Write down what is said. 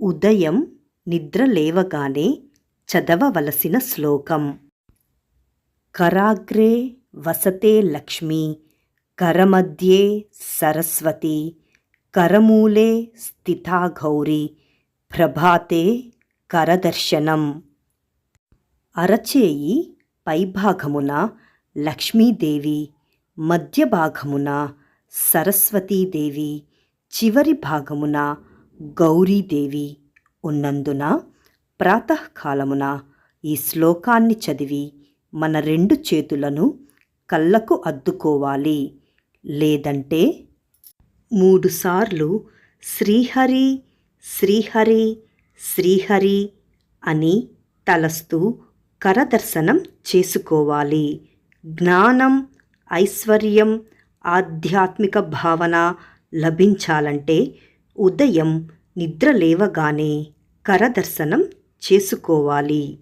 ఉదయం నిద్ర లేవగానే చదవవలసిన శ్లోకం. కరాగ్రే వసతే లక్ష్మి కరమధ్యే సరస్వతి కరమూలే స్థితా ప్రభాతే కరదర్శనం. అరచేయి పైభాగమున లక్ష్మీదేవి మధ్య భాగమున సరస్వతీదేవి చివరి భాగమున గౌరీదేవి ఉన్నందున ప్రాతకాలమున ఈ శ్లోకాన్ని చదివి మన రెండు చేతులను కళ్ళకు అద్దుకోవాలి. లేదంటే మూడుసార్లు శ్రీహరి శ్రీహరి శ్రీహరి అని తలస్తూ కరదర్శనం చేసుకోవాలి. జ్ఞానం ఐశ్వర్యం ఆధ్యాత్మిక భావన లభించాలంటే ఉదయం నిద్ర లేవగానే కరదర్శనం చేసుకోవాలి.